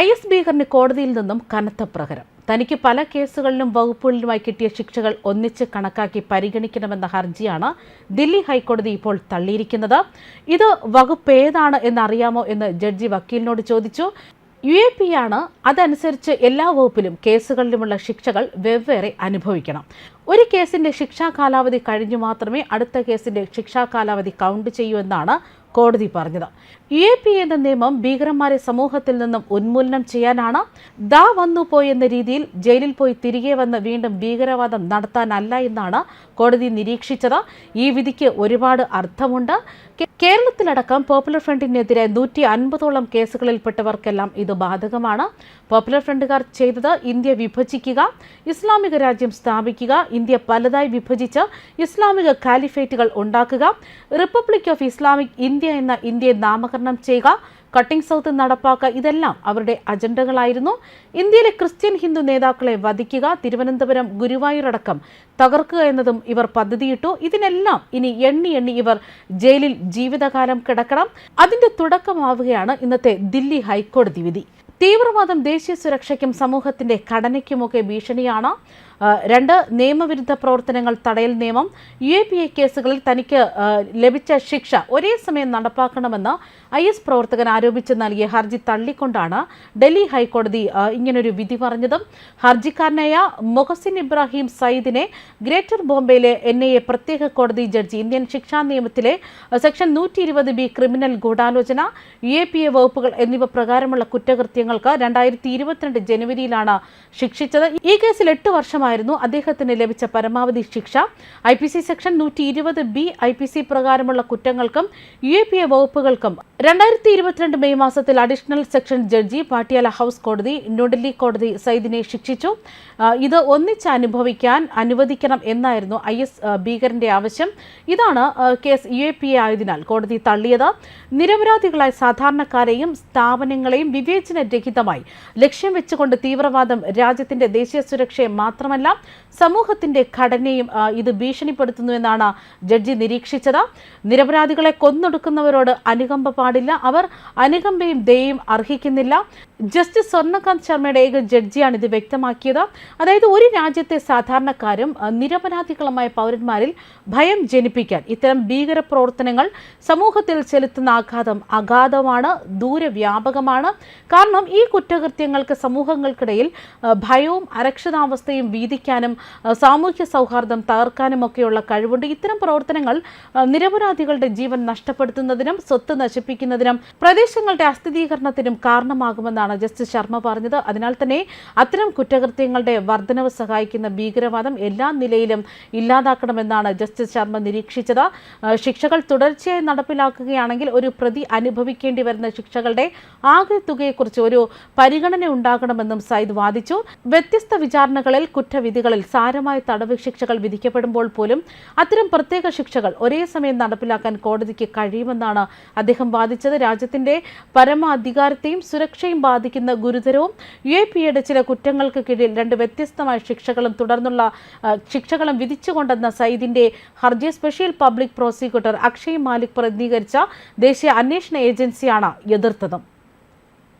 I S ഭീകറിന് കോടതിയിൽ നിന്നും കനത്ത പ്രഹരം. തനിക്ക് പല കേസുകളിലും വകുപ്പുകളിലുമായി കിട്ടിയ ശിക്ഷകൾ ഒന്നിച്ച് കണക്കാക്കി പരിഗണിക്കണമെന്ന ഹർജിയാണ് ദില്ലി ഹൈക്കോടതി ഇപ്പോൾ തള്ളിയിരിക്കുന്നത്. ഇത് വകുപ്പ് ഏതാണ് എന്നറിയാമോ എന്ന് ജഡ്ജി വക്കീലിനോട് ചോദിച്ചു. യു എ പി ആണ് അതനുസരിച്ച് എല്ലാ വകുപ്പിലും കേസുകളിലുമുള്ള ശിക്ഷകൾ വെവ്വേറെ അനുഭവിക്കണം. ഒരു കേസിന്റെ ശിക്ഷാ കാലാവധി കഴിഞ്ഞു മാത്രമേ അടുത്ത കേസിന്റെ ശിക്ഷാ കാലാവധി കൗണ്ട് ചെയ്യൂ എന്നാണ് കോടതി പറഞ്ഞത്. യു പി എന്ന നിയമം ഭീകരന്മാരെ സമൂഹത്തിൽ നിന്നും ഉന്മൂലനം ചെയ്യാനാണ്. ദാ വന്നു പോയെന്ന രീതിയിൽ ജയിലിൽ പോയി തിരികെ വന്ന് വീണ്ടും ഭീകരവാദം നടത്താനല്ല എന്നാണ് കോടതി നിരീക്ഷിച്ചത്. ഈ വിധിക്ക് ഒരുപാട് അർത്ഥമുണ്ട്. കേരളത്തിലടക്കം പോപ്പുലർ ഫ്രണ്ടിനെതിരെ നൂറ്റി അൻപതോളം കേസുകളിൽപ്പെട്ടവർക്കെല്ലാം ഇത് ബാധകമാണ്. പോപ്പുലർ ഫ്രണ്ടുകാർ ചെയ്തത് ഇന്ത്യ വിഭജിക്കുക ഇസ്ലാമിക രാജ്യം സ്ഥാപിക്കുക ഇന്ത്യ പലതായി വിഭജിച്ച് ഇസ്ലാമിക കാലിഫേറ്റുകൾ ഉണ്ടാക്കുക റിപ്പബ്ലിക് ഓഫ് ഇസ്ലാമിക് ഇന്ത്യ എന്ന ഇന്ത്യയെ നാമകരണം ചെയ്യുക കട്ടിംഗ് സൗത്ത് നടപ്പാക്കുക ഇതെല്ലാം അവരുടെ അജണ്ടകളായിരുന്നു. ഇന്ത്യയിലെ ക്രിസ്ത്യൻ ഹിന്ദു നേതാക്കളെ വധിക്കുക തിരുവനന്തപുരം ഗുരുവായൂരടക്കം തകർക്കുക എന്നതും ഇവർ പദ്ധതിയിട്ടു. ഇതിനെല്ലാം ഇനി എണ്ണി എണ്ണി ഇവർ ജയിലിൽ ജീവിതകാലം കിടക്കണം. അതിന്റെ തുടക്കമാവുകയാണ് ഇന്നത്തെ ദില്ലി ഹൈക്കോടതി വിധി. തീവ്രവാദം ദേശീയ സുരക്ഷയ്ക്കും സമൂഹത്തിന്റെ ഘടനയ്ക്കുമൊക്കെ ഭീഷണിയാണ്. രണ്ട് നിയമവിരുദ്ധ പ്രവർത്തനങ്ങൾ തടയൽ നിയമം. യു എ പി എ കേസുകളിൽ തനിക്ക് ലഭിച്ച ശിക്ഷ ഒരേ സമയം നടപ്പാക്കണമെന്ന് ഐ എസ് പ്രവർത്തകൻ ആരോപിച്ച് നൽകിയ ഹർജി തള്ളിക്കൊണ്ടാണ് ഡൽഹി ഹൈക്കോടതി ഇങ്ങനൊരു വിധി പറഞ്ഞതും. ഹർജിക്കാരനായ മൊഹസിൻ ഇബ്രാഹിം സയ്യിദിനെ ഗ്രേറ്റർ ബോംബെയിലെ എൻ ഐ എ പ്രത്യേക കോടതി ജഡ്ജി ഇന്ത്യൻ ശിക്ഷാ നിയമത്തിലെ സെക്ഷൻ നൂറ്റി ഇരുപത് ബി ക്രിമിനൽ ഗൂഢാലോചന യു എ പി എ വകുപ്പുകൾ എന്നിവ പ്രകാരമുള്ള കുറ്റകൃത്യങ്ങൾക്ക് രണ്ടായിരത്തി ഇരുപത്തിരണ്ട് ജനുവരിയിലാണ് ശിക്ഷിച്ചത്. ഈ കേസിൽ എട്ട് വർഷമായിരുന്നു അദ്ദേഹത്തിന് ലഭിച്ച പരമാവധി ശിക്ഷ. ഐ പി സി സെക്ഷൻ നൂറ്റി ഇരുപത് ബി ഐ പി സി പ്രകാരമുള്ള കുറ്റങ്ങൾക്കും യു എ പി എ വകുപ്പുകൾക്കും രണ്ടായിരത്തി ഇരുപത്തിരണ്ട് മെയ് മാസത്തിൽ additional section judge Patiala house കോടതി ന്യൂഡൽഹി കോടതി സൈദിനെ ശിക്ഷിച്ചു. ഇത് ഒന്നിച്ച് അനുഭവിക്കാൻ അനുവദിക്കണം എന്നായിരുന്നു ഐ എസ് ഭീകരന്റെ ആവശ്യം. ഇതാണ് case U A P A ആയതിനാൽ കോടതി തള്ളിയത്. നിരപരാധികളായ സാധാരണക്കാരെയും സ്ഥാപനങ്ങളെയും വിവേചനരഹിതമായി ലക്ഷ്യം വെച്ചുകൊണ്ട് തീവ്രവാദം രാജ്യത്തിന്റെ ദേശീയ സുരക്ഷയെ മാത്രമല്ല സമൂഹത്തിന്റെ ഘടനയും ഇത് ഭീഷണിപ്പെടുത്തുന്നുവെന്നാണ് ജഡ്ജി നിരീക്ഷിച്ചത്. നിരപരാധികളെ കൊന്നൊടുക്കുന്നവരോട് അനുകമ്പ പാടില്ല. അവർ അനുകമ്പയും ദയയും അർഹിക്കുന്നില്ല. ജസ്റ്റിസ് സ്വർണകാന്ത് ശർമ്മയുടെ ഏക ജഡ്ജിയാണ് ഇത് വ്യക്തമാക്കിയത്. അതായത് ഒരു രാജ്യത്തെ സാധാരണക്കാരും നിരപരാധികളുമായ പൗരന്മാരിൽ ഭയം ജനിപ്പിക്കാൻ ഇത്തരം ഭീകര പ്രവർത്തനങ്ങൾ സമൂഹത്തിൽ ചെലുത്തുന്ന ആഘാതം അഗാധമാണ് ദൂരവ്യാപകമാണ്. കാരണം ഈ കുറ്റകൃത്യങ്ങൾക്ക് സമൂഹങ്ങൾക്കിടയിൽ ഭയവും അരക്ഷിതാവസ്ഥയും വീതിക്കാനും സാമൂഹ്യ സൗഹാർദ്ദം തകർക്കാനും ഒക്കെയുള്ള കഴിവുണ്ട്. ഇത്തരം പ്രവർത്തനങ്ങൾ നിരപരാധികളുടെ ജീവൻ നഷ്ടപ്പെടുത്തുന്നതിനും സ്വത്ത് നശിപ്പിക്കുന്നതിനും പ്രദേശങ്ങളുടെ അസ്ഥിരീകരണത്തിനും കാരണമാകുമെന്നാണ് ജസ്റ്റിസ് ശർമ്മ പറഞ്ഞത്. അതിനാൽ തന്നെ അത്തരം കുറ്റകൃത്യങ്ങളുടെ വർധനവ് സഹായിക്കുന്ന ഭീകരവാദം എല്ലാ നിലയിലും ഇല്ലാതാക്കണമെന്നാണ് ജസ്റ്റിസ് ശർമ്മ നിരീക്ഷിച്ചത്. ശിക്ഷകൾ തുടർച്ചയായി നടപ്പിലാക്കുകയാണെങ്കിൽ ഒരു പ്രതി അനുഭവിക്കേണ്ടി വരുന്ന ശിക്ഷകളുടെ ആകെ തുകയെക്കുറിച്ച് ഒരു പരിഗണന ഉണ്ടാകണമെന്നും സയ്യിദ് വാദിച്ചു. വ്യത്യസ്ത വിചാരണകളിൽ കുറ്റവിധികളിൽ സാരമായ തടവ് ശിക്ഷകൾ വിധിക്കപ്പെടുമ്പോൾ പോലും അത്തരം പ്രത്യേക ശിക്ഷകൾ ഒരേ സമയം നടപ്പിലാക്കാൻ കോടതിക്ക് കഴിയുമെന്നാണ് അദ്ദേഹം വാദിച്ചത്. രാജ്യത്തിന്റെ പരമാധികാരത്തെയും സുരക്ഷയും ബാധിക്കുന്ന ഗുരുതരവും യു എ പി യുടെ ചില കുറ്റങ്ങൾക്ക് കീഴിൽ രണ്ട് വ്യത്യസ്തമായ ശിക്ഷകളും തുടർന്നുള്ള ശിക്ഷകളും വിധിച്ചുകൊണ്ടെന്ന സയ്യിദിന്റെ ഹർജി special public prosecutor Akshay Malik പ്രതിനിധീകരിച്ച ദേശീയ അന്വേഷണ ഏജൻസിയാണ് എതിർത്തത്.